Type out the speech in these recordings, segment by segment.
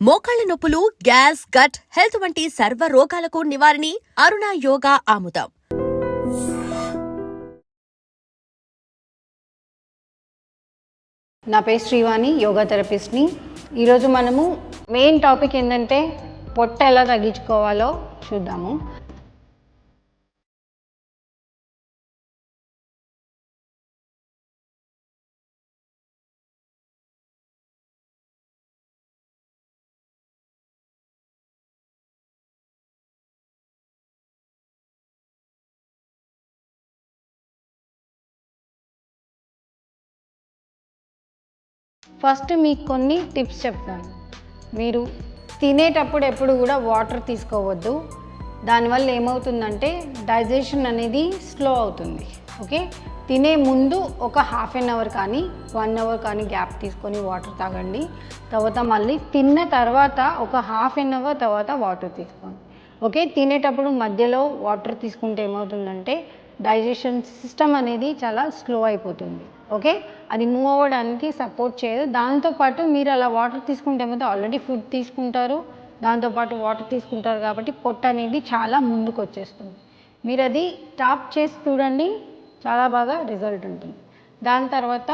మోకాళ్ళ నొప్పులు gas gut health వంటి సర్వ రోగాలకు నివారణి అరుణ యోగా ఆముదం. నా పేరు శ్రీవాణి యోగా థెరపిస్ట్ని. ఈరోజు మనము మెయిన్ టాపిక్ ఏంటంటే పొట్ట ఎలా తగ్గించుకోవాలో చూద్దాము. ఫస్ట్ మీకు కొన్ని టిప్స్ చెప్తాను. మీరు తినేటప్పుడు ఎప్పుడు కూడా వాటర్ తీసుకోవద్దు. దానివల్ల ఏమవుతుందంటే డైజెషన్ అనేది స్లో అవుతుంది. ఓకే? తినే ముందు ఒక హాఫ్ అన్ అవర్ కానీ వన్ అవర్ కానీ గ్యాప్ తీసుకొని వాటర్ తాగండి. తర్వాత మళ్ళీ తిన్న తర్వాత ఒక హాఫ్ అన్ అవర్ తర్వాత వాటర్ తీసుకోండి. ఓకే? తినేటప్పుడు మధ్యలో వాటర్ తీసుకుంటే ఏమవుతుందంటే డైజెషన్ సిస్టమ్ అనేది చాలా స్లో అయిపోతుంది ఓకే? అది మూవ్ అవ్వడానికి సపోర్ట్ చేయదు. దాంతోపాటు మీరు అలా వాటర్ తీసుకుంటే ఏమైతే ఆల్రెడీ ఫుడ్ తీసుకుంటారు దాంతోపాటు వాటర్ తీసుకుంటారు కాబట్టి పొట్ట అనేది చాలా ముందుకు వచ్చేస్తుంది మీరు అది టాప్ చేసి చూడండి చాలా బాగా రిజల్ట్ ఉంటుంది. దాని తర్వాత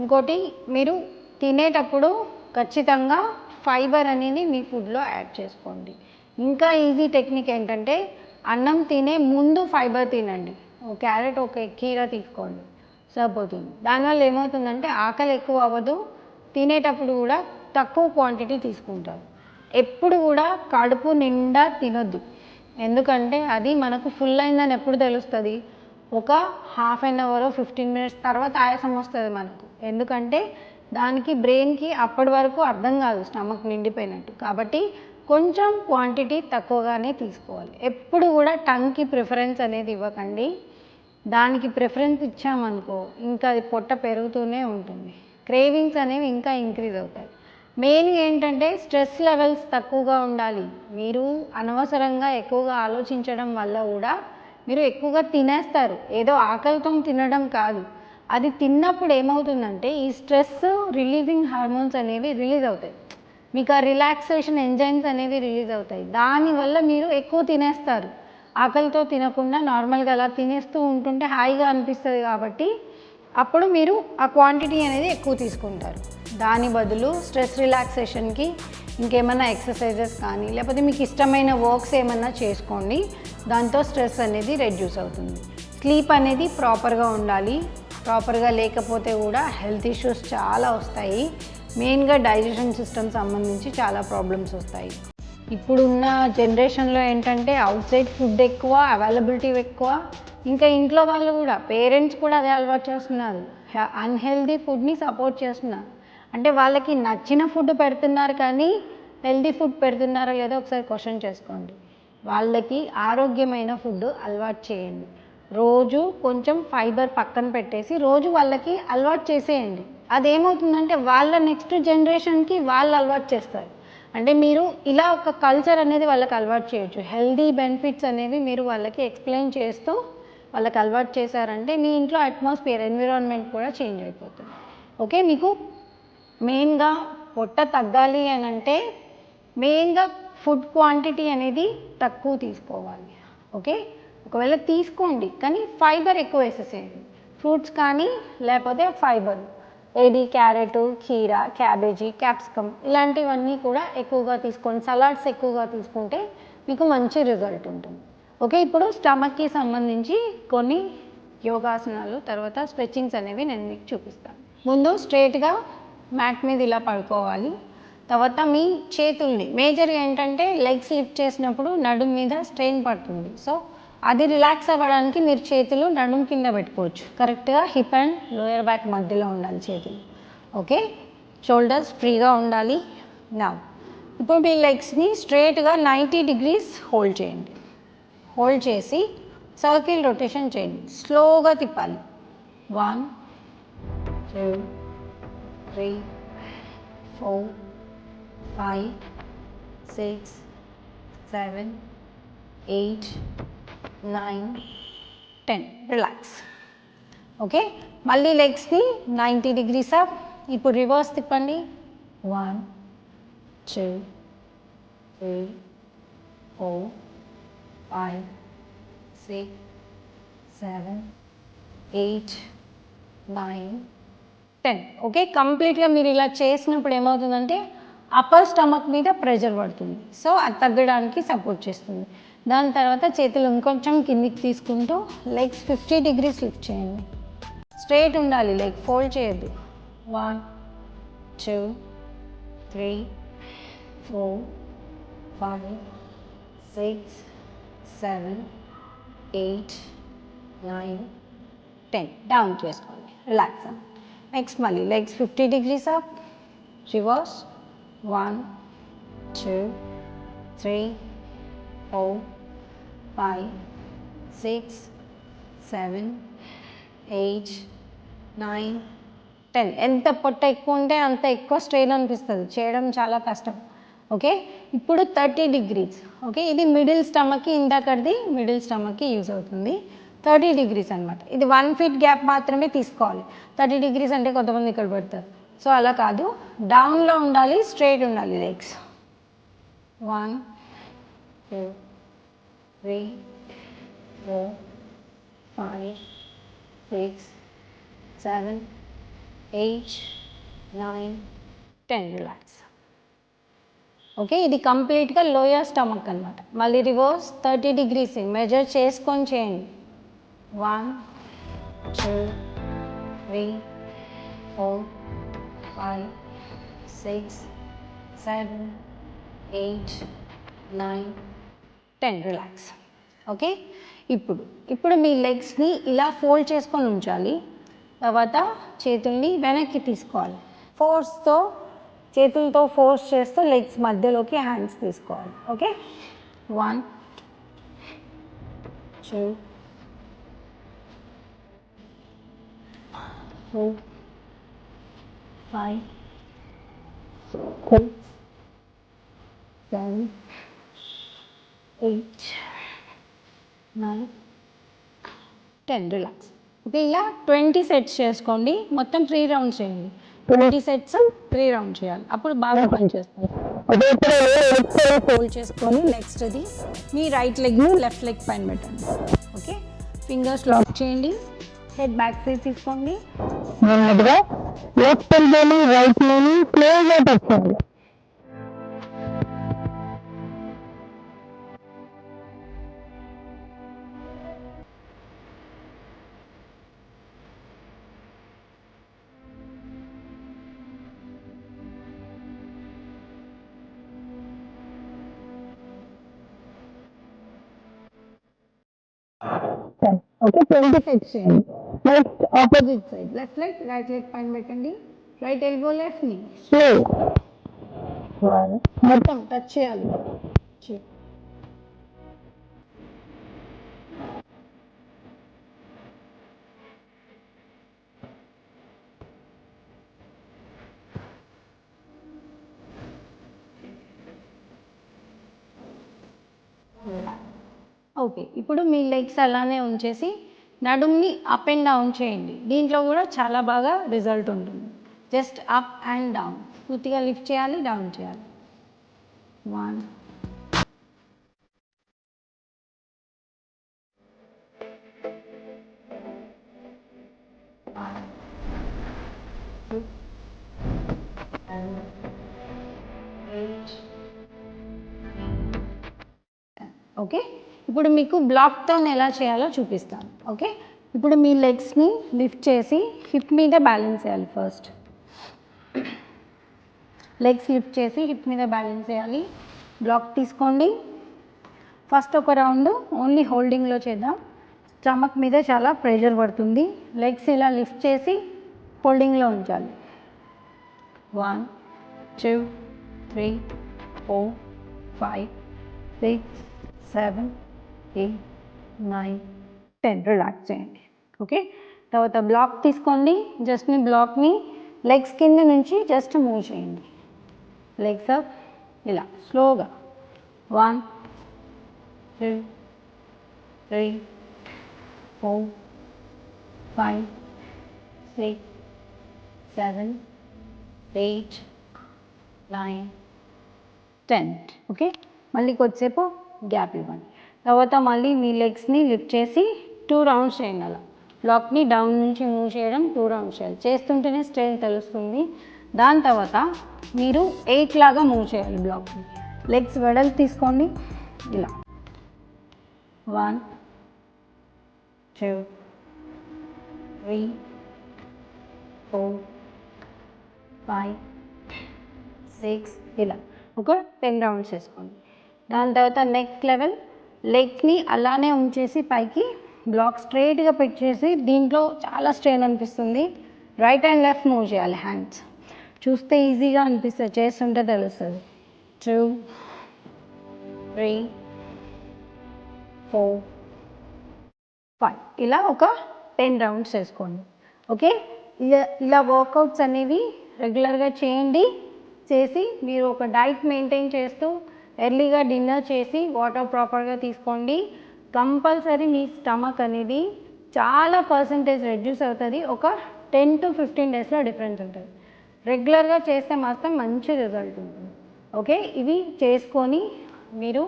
ఇంకోటి మీరు తినేటప్పుడు ఖచ్చితంగా ఫైబర్ అనేది మీ ఫుడ్లో యాడ్ చేసుకోండి. ఇంకా ఈజీ టెక్నిక్ ఏంటంటే అన్నం తినే ముందు ఫైబర్ తినండి. క్యారెట్ ఒక కీర తీసుకోండి. సరిపోతుంది. దానివల్ల ఏమవుతుందంటే ఆకలి ఎక్కువ అవ్వదు. తినేటప్పుడు కూడా తక్కువ క్వాంటిటీ తీసుకుంటారు. ఎప్పుడు కూడా కడుపు నిండా తినొద్దు. ఎందుకంటే అది మనకు ఫుల్ అయిందని ఎప్పుడు తెలుస్తుంది? ఒక half an hour fifteen minutes తర్వాత ఆయాసం వస్తుంది మనకు. ఎందుకంటే దానికి బ్రెయిన్కి అప్పటి వరకు అర్థం కాదు స్టమక్ నిండిపోయినట్టు. కాబట్టి కొంచెం క్వాంటిటీ తక్కువగానే తీసుకోవాలి. ఎప్పుడు కూడా టంగ్కి ప్రిఫరెన్స్ అనేది ఇవ్వకండి. దానికి ప్రిఫరెన్స్ ఇచ్చామనుకో ఇంకా అది పొట్ట పెరుగుతూనే ఉంటుంది. క్రేవింగ్స్ అనేవి ఇంకా ఇంక్రీజ్ అవుతాయి. మెయిన్గా ఏంటంటే స్ట్రెస్ లెవెల్స్ తక్కువగా ఉండాలి. మీరు అనవసరంగా ఎక్కువగా ఆలోచించడం వల్ల కూడా మీరు ఎక్కువగా తినేస్తారు. ఏదో ఆకలితో తినడం కాదు. అది తిన్నప్పుడు ఏమవుతుందంటే ఈ స్ట్రెస్ రిలీజింగ్ హార్మోన్స్ అనేవి రిలీజ్ అవుతాయి. మీకు ఆ రిలాక్సేషన్ ఎంజైమ్స్ అనేవి రిలీజ్ అవుతాయి. దానివల్ల మీరు ఎక్కువ తినేస్తారు. ఆకలితో తినకుండా నార్మల్గా అలా తినేస్తూ ఉంటుంటే హాయిగా అనిపిస్తుంది కాబట్టి అప్పుడు మీరు ఆ క్వాంటిటీ అనేది ఎక్కువ తీసుకుంటారు. దాని బదులు స్ట్రెస్ రిలాక్సేషన్కి ఇంకేమైనా ఎక్సర్సైజెస్ కానీ లేకపోతే మీకు ఇష్టమైన వర్క్స్ ఏమన్నా చేసుకోండి దాంతో స్ట్రెస్ అనేది రెడ్యూస్ అవుతుంది. స్లీప్ అనేది ప్రాపర్గా ఉండాలి. ప్రాపర్గా లేకపోతే కూడా హెల్త్ ఇష్యూస్ చాలా వస్తాయి. మెయిన్గా డైజెషన్ సిస్టమ్ సంబంధించి చాలా ప్రాబ్లమ్స్ వస్తాయి. ఇప్పుడున్న జనరేషన్లో ఏంటంటే అవుట్ సైడ్ ఫుడ్ ఎక్కువ అవైలబిలిటీ ఎక్కువ. ఇంకా ఇంట్లో వాళ్ళు కూడా పేరెంట్స్ కూడా అదే అలవాటు చేస్తున్నారు. అన్హెల్దీ ఫుడ్ని సపోర్ట్ చేస్తున్నారు. అంటే వాళ్ళకి నచ్చిన ఫుడ్ పెడుతున్నారు కానీ హెల్దీ ఫుడ్ పెడుతున్నారో లేదో ఒకసారి క్వశ్చన్ చేసుకోండి. వాళ్ళకి ఆరోగ్యమైన ఫుడ్ అలవాటు చేయండి. రోజు కొంచెం ఫైబర్ పక్కన పెట్టేసి రోజు వాళ్ళకి అలవాటు చేసేయండి. అదేమవుతుందంటే వాళ్ళ నెక్స్ట్ జనరేషన్కి వాళ్ళు అలవాటు చేస్తారు. అంటే మీరు ఇలా ఒక కల్చర్ అనేది వాళ్ళకి అలవాటు చేయొచ్చు. హెల్దీ బెనిఫిట్స్ అనేవి మీరు వాళ్ళకి ఎక్స్ప్లెయిన్ చేస్తూ వాళ్ళకి అలవాటు చేశారంటే మీ ఇంట్లో అట్మాస్ఫియర్ ఎన్విరాన్మెంట్ కూడా చేంజ్ అయిపోతుంది. ఓకే మీకు మెయిన్గా పొట్ట తగ్గాలి అని అంటే మెయిన్గా ఫుడ్ క్వాంటిటీ అనేది తక్కువ తీసుకోవాలి. ఓకే ఒకవేళ తీసుకోండి. కానీ ఫైబర్ ఎక్కువ వేసేసేయండి. ఫ్రూట్స్ కానీ లేకపోతే ఫైబర్ ఏది? క్యారెట్ కీర క్యాబేజీ క్యాప్సికమ్ ఇలాంటివన్నీ కూడా ఎక్కువగా తీసుకోండి సలాడ్స్ ఎక్కువగా తీసుకుంటే మీకు మంచి రిజల్ట్ ఉంటుంది. ఓకే ఇప్పుడు స్టమక్కి సంబంధించి కొన్ని యోగాసనాలు తర్వాత స్ట్రెచ్చింగ్స్ అనేవి నేను మీకు చూపిస్తాను. ముందు స్ట్రైట్గా మ్యాట్ మీద ఇలా పడుకోవాలి. తర్వాత మీ చేతుల్ని మేజర్ ఏంటంటే లెగ్స్ లిఫ్ట్ చేసినప్పుడు నడుము మీద స్ట్రెయిన్ పడుతుంది. సో అది రిలాక్స్ అవ్వడానికి మీరు చేతులు నడుము కింద పెట్టుకోవచ్చు. కరెక్ట్గా హిప్ అండ్ లోయర్ బ్యాక్ మధ్యలో ఉండాలి చేతులు. ఓకే షోల్డర్స్ ఫ్రీగా ఉండాలి. నా ఇప్పుడు మీ లెగ్స్ని స్ట్రేట్గా నైంటీ డిగ్రీస్ హోల్డ్ చేయండి. హోల్డ్ చేసి సర్కిల్ రొటేషన్ చేయండి. స్లోగా తిప్పాలి. One two three four five six seven eight nine ten relax okay మళ్ళీ లెగ్స్ని నైంటీ డిగ్రీస్ అప్ ఇప్పుడు రివర్స్ తిప్పండి. One two three four five six seven eight nine ten okay కంప్లీట్గా మీరు ఇలా చేసినప్పుడు ఏమవుతుందంటే అప్పర్ స్టమక్ మీద ప్రెషర్ పడుతుంది. సో అది తగ్గడానికి సపోర్ట్ చేస్తుంది. దాని తర్వాత చేతులు ఇంకొంచెం కిందికి తీసుకుంటూ లెగ్స్ ఫిఫ్టీ డిగ్రీస్ లిఫ్ట్ చేయండి. స్ట్రైట్ ఉండాలి లెగ్ ఫోల్డ్ చేయద్దు. One two three four five six seven eight nine ten down చేసుకోండి. రిలాక్స్ నెక్స్ట్ మళ్ళీ legs fifty degrees up reverse one two three ఓ five six seven eight nine ten ఎంత పొట్ట ఎక్కువ ఉంటే అంత ఎక్కువ స్ట్రెయిన్ అనిపిస్తుంది. చేయడం చాలా కష్టం. ఓకే ఇప్పుడు థర్టీ డిగ్రీస్ ఓకే ఇది మిడిల్ స్టమక్కి ఇందాకది మిడిల్ స్టమక్కి యూజ్ అవుతుంది. థర్టీ డిగ్రీస్ అనమాట ఇది వన్ ఫీట్ గ్యాప్ మాత్రమే తీసుకోవాలి. థర్టీ డిగ్రీస్ అంటే కొంతమంది ఇక్కడ పెడతారు. సో అలా కాదు. డౌన్లో ఉండాలి స్ట్రైట్ ఉండాలి legs one three four five six seven eight nine ten. Relax. Okay ఇది కంప్లీట్గా లోయర్ స్టమక్ అనమాట మళ్ళీ రివర్స్ థర్టీ డిగ్రీస్. మెజర్ చేసుకొని చేయండి. One two three four five six seven eight nine ten relax okay ఇప్పుడు ఇప్పుడు మీ లెగ్స్ని ఇలా ఫోల్డ్ చేసుకొని ఉంచాలి. తర్వాత చేతుల్ని వెనక్కి తీసుకోవాలి. ఫోర్స్తో చేతులతో ఫోర్స్ చేస్తూ లెగ్స్ మధ్యలోకి హ్యాండ్స్ తీసుకోవాలి. Okay one two four five seven eight nine ten relax okay ఇలా ట్వంటీ సెట్స్ చేసుకోండి. మొత్తం త్రీ రౌండ్స్ చేయండి. ట్వంటీ సెట్స్ త్రీ రౌండ్ చేయాలి. అప్పుడు బాగా సైడ్ ఫోల్డ్ చేసుకొని నెక్స్ట్ అది మీ రైట్ లెగ్ని లెఫ్ట్ లెగ్ పైన పెట్టండి. ఓకే ఫింగర్స్ లాక్ చేయండి. హెడ్ బ్యాక్ సైడ్ తీసుకోండి. లెఫ్ట్ ఎల్బోని రైట్లోని క్లోజ్గా టచ్ ఓకే ట్వంటీ సెట్స్ చేయండి next opposite side left leg right leg పైన పెట్టండి. రైట్ ఎల్బో లెఫ్ట్ని స్లో మొత్తం టచ్ చేయాలి. ఓకే. ఇప్పుడు మీ లెగ్స్ అలానే ఉంచేసి నడుమ్ని అప్ అండ్ డౌన్ చేయండి. దీంట్లో కూడా చాలా బాగా రిజల్ట్ ఉంటుంది. Just up and down. పూర్తిగా లిఫ్ట్ చేయాలి డౌన్ చేయాలి. వన్. ఓకే. ఇప్పుడు మీకు బ్లాక్తో ఎలా చేయాలో చూపిస్తాను ఓకే ఇప్పుడు మీ లెగ్స్ని లిఫ్ట్ చేసి హిప్ మీద బ్యాలెన్స్ చేయాలి ఫస్ట్ లెగ్స్ లిఫ్ట్ చేసి హిప్ మీద బ్యాలెన్స్ చేయాలి. బ్లాక్ తీసుకోండి. ఫస్ట్ ఒక రౌండ్ ఓన్లీ హోల్డింగ్లో చేద్దాం. స్టమక్ మీద చాలా ప్రెషర్ పడుతుంది. లెగ్స్ ఇలా లిఫ్ట్ చేసి హోల్డింగ్లో ఉంచాలి. One two three four five six seven eight nine. Ten relax చేయండి. ఓకే తర్వాత బ్లాక్ తీసుకోండి. జస్ట్ మీ బ్లాక్ని లెగ్స్ కింద నుంచి జస్ట్ మూవ్ చేయండి. లెగ్స్ అప్ ఇలా స్లోగా one two three four five six seven eight nine ten okay మళ్ళీ కొద్దిసేపు గ్యాప్ ఇవ్వండి. తర్వాత మళ్ళీ మీ లెగ్స్ని లిఫ్ట్ చేసి టూ రౌండ్స్ చేయండి అలా బ్లాక్ని డౌన్ నుంచి మూవ్ చేయడం టూ రౌండ్స్ చేయాలి. చేస్తుంటేనే స్ట్రెయిన్ తెలుస్తుంది. దాని తర్వాత మీరు ఎయిట్ లాగా మూవ్ చేయాలి బ్లాక్ని. లెగ్స్ వెడల్పు తీసుకోండి. ఇలా. One two three four five six ఇలా. ఒక టెన్ రౌండ్స్ వేసుకోండి. దాని తర్వాత నెక్స్ట్ లెవెల్ లెగ్ని అలానే ఉంచేసి పైకి బ్లాక్ స్ట్రైట్గా పెట్టేసి దీంట్లో చాలా స్ట్రెయిన్ అనిపిస్తుంది. రైట్ అండ్ లెఫ్ట్ మూవ్ చేయాలి హ్యాండ్స్. చూస్తే ఈజీగా అనిపిస్తుంది. చేస్తుంటే తెలుస్తుంది. Two three four five. ఇలా ఒక టెన్ రౌండ్స్ వేసుకోండి. ఓకే? ఇలా ఇలా వర్కౌట్స్ అనేవి రెగ్యులర్గా చేయండి. చేసి మీరు ఒక డైట్ మెయింటైన్ చేస్తూ ఎర్లీగా డిన్నర్ చేసి వాటర్ ప్రాపర్గా తీసుకోండి కంపల్సరీ మీ స్టమక్ అనేది చాలా పర్సంటేజ్ రెడ్యూస్ అవుతుంది ఒక టెన్ టు ఫిఫ్టీన్ డేస్లో డిఫరెన్స్ ఉంటుంది రెగ్యులర్గా చేస్తే మాత్రం మంచి రిజల్ట్ ఉంటుంది ఓకే ఇవి చేసుకొని మీరు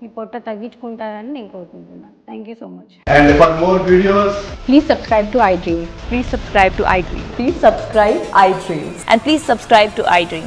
మీ పొట్ట తగ్గించుకుంటారని నేను కోరుకుంటున్నాను thank you so much And for more videos, Please subscribe to iDream. Please subscribe to iDream. Please subscribe iDreams. And please subscribe to iDream.